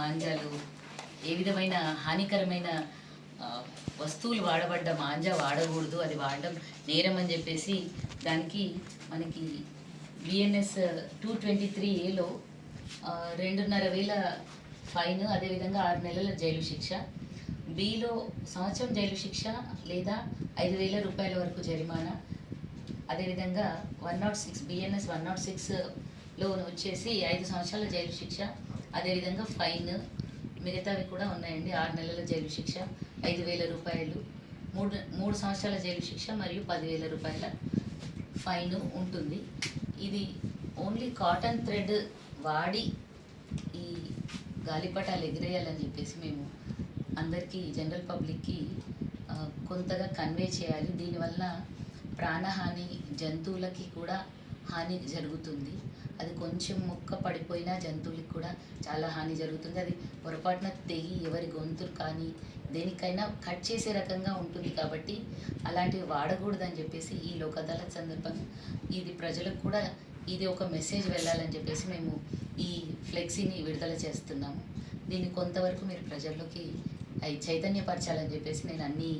మాంజాలు. ఏ విధమైన హానికరమైన వస్తువులు వాడబడ్డ మాంజా వాడకూడదు అది వాడడం నేరం అని చెప్పేసి దానికి మనకి బిఎన్ఎస్ టూ ట్వంటీ త్రీ ఏలో రెండున్నర వేల ఫైన్ అదేవిధంగా ఆరు నెలల జైలు శిక్ష. బిలో సంవత్సరం జైలు శిక్ష లేదా ఐదు వేల రూపాయల వరకు జరిమానా. అదేవిధంగా one not six BNS one not సిక్స్లో వచ్చేసి ఐదు సంవత్సరాల జైలు శిక్ష అదేవిధంగా ఫైన్ మిగతావి కూడా ఉన్నాయండి ఆరు నెలల జైలు శిక్ష ఐదు వేల రూపాయలు. మూడు మూడు సంవత్సరాల జైలు శిక్ష మరియు పదివేల రూపాయల ఫైన్ ఉంటుంది. ఇది ఓన్లీ కాటన్ థ్రెడ్ వాడి ఈ గాలిపటాలు ఎగిరేయాలని చెప్పేసి మేము అందరికీ జనరల్ పబ్లిక్కి కొంతగా కన్వే చేయాలి. దీనివల్ల ప్రాణహాని జంతువులకి కూడా హాని జరుగుతుంది. అది కొంచెం ముక్క పడిపోయినా జంతువులకి కూడా చాలా హాని జరుగుతుంది. అది పొరపాటున తెగి ఎవరి గొంతులు కానీ దేనికైనా కట్ చేసే రకంగా ఉంటుంది కాబట్టి అలాంటివి వాడకూడదని చెప్పేసి ఈ లోకదాల సందర్భంగా ఇది ప్రజలకు కూడా ఇది ఒక మెసేజ్ వెళ్ళాలని చెప్పేసి మేము ఈ ఫ్లెక్సీని విడుదల చేస్తున్నాము. దీన్ని కొంతవరకు మీరు ప్రజల్లోకి చైతన్యపరచాలని చెప్పేసి నేను అన్ని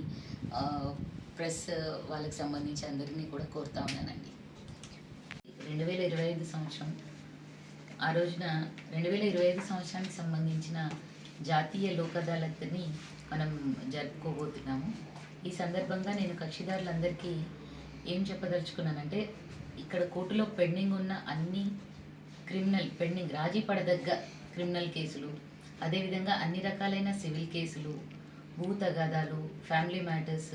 ప్రెస్ వాళ్ళకి సంబంధించి అందరినీ కూడా కోరుతా ఉన్నానండి. రెండు వేల ఇరవై ఐదు సంవత్సరం ఆ రోజున రెండు వేల ఇరవై ఐదు సంవత్సరానికి సంబంధించిన జాతీయ లోక్ అదాలత్ని మనం జరుపుకోబోతున్నాము. ఈ సందర్భంగా నేను కక్షిదారులందరికీ ఏం చెప్పదలుచుకున్నానంటే ఇక్కడ కోర్టులో పెండింగ్ ఉన్న అన్ని క్రిమినల్ పెండింగ్ రాజీ పడదగ్గ క్రిమినల్ కేసులు అదేవిధంగా అన్ని రకాలైన సివిల్ కేసులు భూ తగాదాలు ఫ్యామిలీ మ్యాటర్స్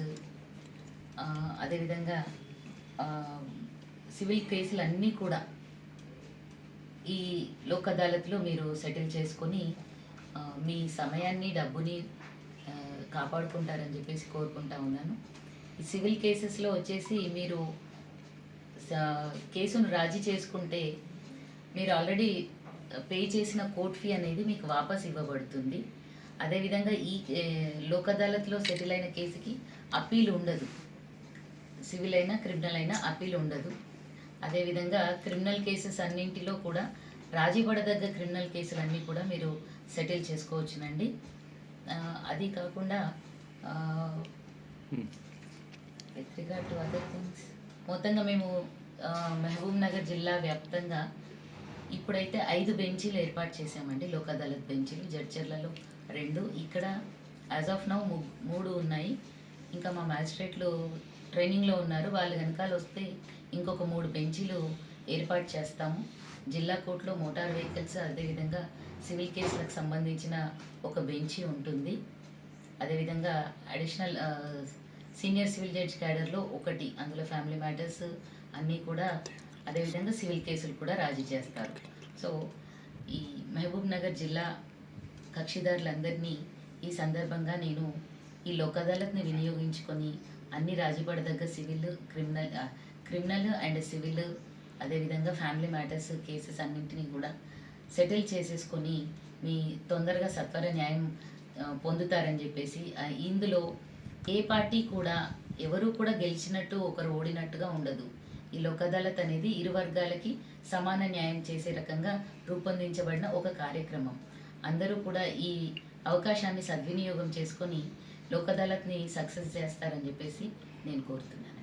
అదేవిధంగా సివిల్ కేసులు అన్నీ కూడా ఈ లోక్ అదాలత్లో మీరు సెటిల్ చేసుకొని మీ సమయాన్ని డబ్బుని కాపాడుకుంటారని చెప్పేసి కోరుకుంటా ఉన్నాను. ఈ సివిల్ కేసెస్లో వచ్చేసి మీరు కేసును రాజీ చేసుకుంటే మీరు ఆల్రెడీ పే చేసిన కోర్ట్ ఫీ అనేది మీకు వాపస్ ఇవ్వబడుతుంది. అదేవిధంగా ఈ లోక్ అదాలత్లో సెటిల్ అయిన కేసుకి అప్పీల్ ఉండదు. సివిల్ అయినా క్రిమినల్ అయినా అప్పీల్ ఉండదు. అదేవిధంగా క్రిమినల్ కేసెస్ అన్నింటిలో కూడా రాజీ పడదగ్గ క్రిమినల్ కేసులన్నీ కూడా మీరు సెటిల్ చేసుకోవచ్చునండి. అది కాకుండా with regard to other things మొత్తంగా మేము మహబూబ్ నగర్ జిల్లా వ్యాప్తంగా ఇప్పుడైతే ఐదు బెంచీలు ఏర్పాటు చేసామండి లోక్ అదాలత్ బెంచీలు జడ్చర్లలో రెండు. ఇక్కడ యాజ్ ఆఫ్ నౌ మూడు ఉన్నాయి. ఇంకా మా మ్యాజిస్ట్రేట్లు ట్రైనింగ్లో ఉన్నారు. వాళ్ళు వెనకాల వస్తే ఇంకొక మూడు బెంచీలు ఏర్పాటు చేస్తాము. జిల్లా కోర్టులో మోటార్ వెహికల్స్ అదేవిధంగా సివిల్ కేసులకు సంబంధించిన ఒక బెంచీ ఉంటుంది. అదేవిధంగా అడిషనల్ సీనియర్ సివిల్ జడ్జ్ క్యాడర్లో ఒకటి. అందులో ఫ్యామిలీ మ్యాటర్స్ అన్నీ కూడా అదేవిధంగా సివిల్ కేసులు కూడా రాజీ చేస్తారు. సో ఈ మహబూబ్ నగర్ జిల్లా కక్షిదారులందరినీ ఈ సందర్భంగా నేను ఈ లోక్ అదాలత్ని వినియోగించుకొని అన్ని రాజీపడదగ్గ civil criminal criminal and civil అదేవిధంగా ఫ్యామిలీ మ్యాటర్స్ కేసెస్ అన్నింటినీ కూడా సెటిల్ చేసేసుకొని మీ తొందరగా సత్వర న్యాయం పొందుతారని చెప్పేసి ఇందులో ఏ పార్టీ కూడా ఎవరు కూడా గెలిచినట్టు ఒకరు ఓడినట్టుగా ఉండదు. ఈ లోక్ అదాలత్ అనేది ఇరు వర్గాలకి సమాన న్యాయం చేసే రకంగా రూపొందించబడిన ఒక కార్యక్రమం. అందరూ కూడా ఈ అవకాశాన్ని సద్వినియోగం చేసుకొని లోక్ అదాలత్ని సక్సెస్ చేస్తారని చెప్పేసి నేను కోరుతున్నాను.